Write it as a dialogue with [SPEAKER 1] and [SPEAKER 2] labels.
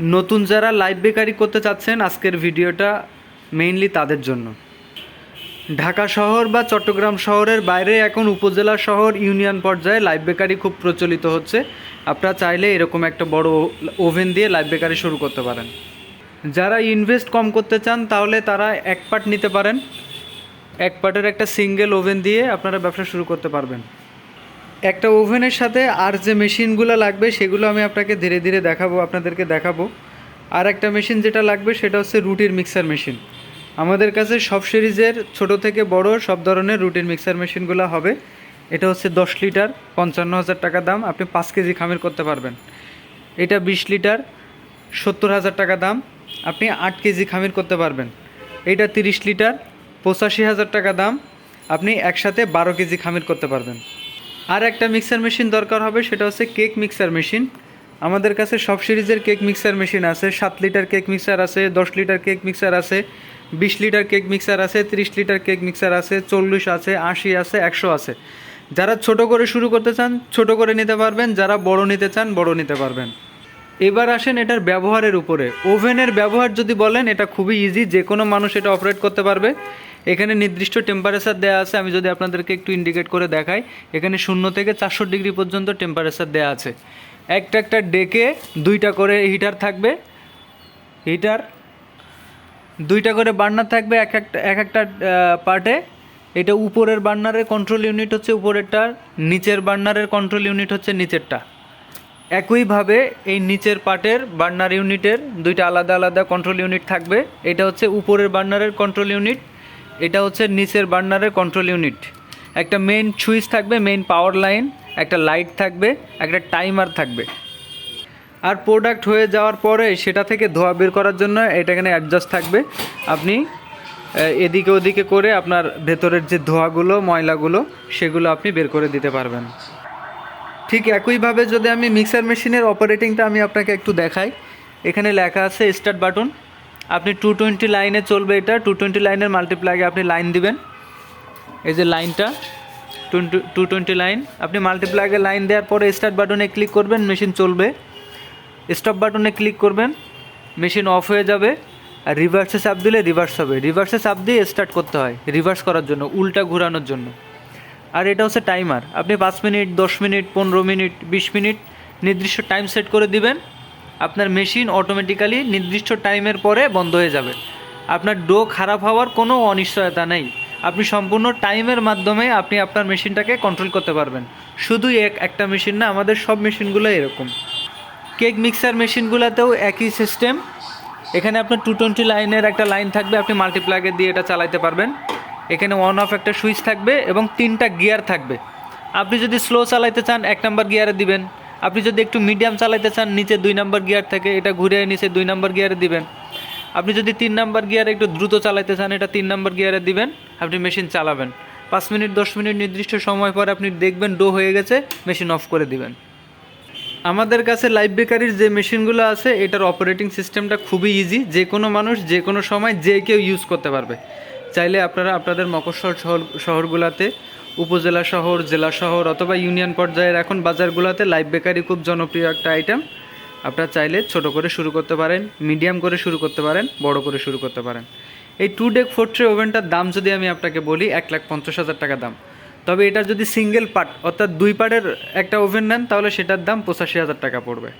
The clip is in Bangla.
[SPEAKER 1] নতুন যারা লাইভ বেকারি করতে চাচ্ছেন, আজকের ভিডিওটা মেইনলি তাদের জন্য। ঢাকা শহর বা চট্টগ্রাম শহরের বাইরে এখন উপজেলা শহর ইউনিয়ন পর্যায়ে লাইভ বেকারি খুব প্রচলিত হচ্ছে। আপনারা চাইলে এরকম একটা বড় ওভেন দিয়ে লাইভ বেকারি শুরু করতে পারেন। যারা ইনভেস্ট কম করতে চান, তাহলে তারা এক পার্ট নিতে পারেন। এক পার্টের একটা সিঙ্গেল ওভেন দিয়ে আপনারা ব্যবসা শুরু করতে পারবেন। একটা ওভেনের সাথে আর যে মেশিনগুলো লাগবে সেগুলো আমি আপনাকে ধীরে ধীরে দেখাবো, আপনাদেরকে দেখাবো। আর একটা মেশিন যেটা লাগবে সেটা হচ্ছে রুটির মিক্সার মেশিন। আমাদের কাছে সব সিরিজের ছোট থেকে বড় সব ধরনের রুটির মিক্সার মেশিনগুলো হবে। এটা হচ্ছে দশ লিটার, পঞ্চান্ন হাজার টাকা দাম, আপনি পাঁচ কেজি খামির করতে পারবেন। এটা বিশ লিটার, সত্তর হাজার টাকা দাম, আপনি আট কেজি খামির করতে পারবেন। এইটা তিরিশ লিটার, পঁচাশি হাজার টাকা দাম, আপনি একসাথে বারো কেজি খামির করতে পারবেন। আর একটা মিক্সার মেশিন দরকার হবে, সেটা হচ্ছে কেক মিক্সার মেশিন আমাদের কাছে সব সিরিজের কেক মিক্সার মেশিন আছে, সাত লিটার কেক মিক্সার আছে, দশ লিটার কেক মিক্সার আছে, বিশ লিটার কেক মিক্সার আছে, তিরিশ লিটার কেক মিক্সার আছে, চল্লিশ আছে, আশি আছে, একশো আছে। যারা ছোট করে শুরু করতে চান, ছোট করে নিতে পারবেন, যারা বড় নিতে চান, বড় নিতে পারবেন। এবার আসেন এটার ব্যবহারের উপরে। ওভেনের ব্যবহার যদি বলেন, এটা খুবই ইজি যে কোনো মানুষ এটা অপারেট করতে পারবে। এখানে নির্দিষ্ট টেম্পারেচার দেওয়া আছে, আমি যদি আপনাদেরকে একটু ইন্ডিকেট করে দেখাই, এখানে শূন্য থেকে চারশো ডিগ্রি পর্যন্ত টেম্পারেচার দেওয়া আছে। একটা একটা ডেকে দুইটা করে হিটার থাকবে হিটার দুইটা করে বার্নার থাকবে, এক একটা এক একটা পার্টে এটা উপরের বার্নারের কন্ট্রোল ইউনিট হচ্ছে উপরেরটা, নিচের বার্নারের কন্ট্রোল ইউনিট হচ্ছে নিচেরটা। একইভাবে এই নিচের পার্টের বার্নার ইউনিটের দুইটা আলাদা আলাদা কন্ট্রোল ইউনিট থাকবে। এটা হচ্ছে উপরের বার্নারের কন্ট্রোল ইউনিট এটা হচ্ছে নিচের বার্নারের কন্ট্রোল ইউনিট একটা মেইন সুইচ থাকবে মেইন পাওয়ার লাইন একটা লাইট থাকবে, একটা টাইমার থাকবে। আর প্রোডাক্ট হয়ে যাওয়ার পরে সেটা থেকে ধোয়া বের করার জন্য এটা এখানে অ্যাডজাস্ট থাকবে। আপনি এদিকে ওদিকে করে আপনার ভেতরের যে ধোঁয়াগুলো, ময়লাগুলো, সেগুলো আপনি বের করে দিতে পারবেন। ঠিক একইভাবে যদি আমি মিক্সার মেশিনের অপারেটিংটা আমি আপনাকে একটু দেখাই। এখানে লেখা আছে স্টার্ট বাটন আপনি টু টোয়েন্টি লাইনে চলবে এটা। টু টোয়েন্টি লাইনের মাল্টিপ্লাগে আপনি লাইন দিবেন। এই যে লাইনটা টু টোয়েন্টি লাইন আপনি মাল্টিপ্লাগে লাইন দেওয়ার পরে স্টার্ট বাটনে ক্লিক করবেন মেশিন চলবে। স্টপ বাটনে ক্লিক করবেন মেশিন অফ হয়ে যাবে। আর রিভার্সে চাপ দিলে রিভার্স হবে। রিভার্সে চাপ দিয়ে স্টার্ট করতে হয় রিভার্স করার জন্য, উল্টা ঘোরানোর জন্য। আর এটা হচ্ছে টাইমার আপনি পাঁচ মিনিট, দশ মিনিট, পনেরো মিনিট, বিশ মিনিট নির্দিষ্ট টাইম সেট করে দিবেন। আপনার মেশিন অটোমেটিক্যালি নির্দিষ্ট টাইমের পরে বন্ধ হয়ে যাবে। আপনার ডো খারাপ হওয়ার কোনো অনিশ্চয়তা নেই। আপনি সম্পূর্ণ টাইমের মাধ্যমে আপনি আপনার মেশিনটাকে কন্ট্রোল করতে পারবেন। শুধুই এক, একটা মেশিন না, আমাদের সব মেশিনগুলো এরকম। কেক মিক্সার মেশিনগুলোতেও একই সিস্টেম এখানে আপনার টু টোয়েন্টি লাইনের একটা লাইন থাকবে, আপনি মাল্টিপ্লাগে দিয়ে এটা চালাতে পারবেন। এখানে অন অফ একটা সুইচ থাকবে এবং তিনটা গিয়ার থাকবে। আপনি যদি স্লো চালাইতে চান, এক নাম্বার গিয়ারে দিবেন। আপনি যদি একটু মিডিয়াম চালাইতে চান, নিচে দুই নাম্বার গিয়ার থেকে, এটা ঘুরে নিচে দুই নাম্বার গিয়ারে দিবেন। আপনি যদি তিন নাম্বার গিয়ারে একটু দ্রুত চালাইতে চান, এটা তিন নাম্বার গিয়ারে দিবেন, আপনি মেশিন চালাবেন। পাঁচ মিনিট, দশ মিনিট নির্দিষ্ট সময় পর আপনি দেখবেন ডো হয়ে গেছে মেশিন অফ করে দিবেন। আমাদের কাছে লাইভ বেকারির যে মেশিনগুলো আছে, এটার অপারেটিং সিস্টেমটা খুবই ইজি যে কোনো মানুষ, যে কোনো সময়, যে কেউ ইউজ করতে পারবে। চাইলে আপনারা আপনাদের মফস্বল শহর, শহরগুলোতে উপজেলা শহর, জেলা শহর অথবা ইউনিয়ন পর্যায়ের এখন বাজারগুলোতে লাইভ বেকারি খুব জনপ্রিয় একটা আইটেম আপনারা চাইলে ছোট করে শুরু করতে পারেন মিডিয়াম করে শুরু করতে পারেন, বড় করে শুরু করতে পারেন। এই টু ডেক ফোর ট্রে ওভেনটার দাম যদি আমি আপনাকে বলি, এক লাখ পঞ্চাশ হাজার টাকা দাম। তবে এটা যদি সিঙ্গেল পার্ট অর্থাৎ দুই পার্টের একটা ওভেন নেন, তাহলে সেটার দাম পঁচাশি হাজার টাকা পড়বে।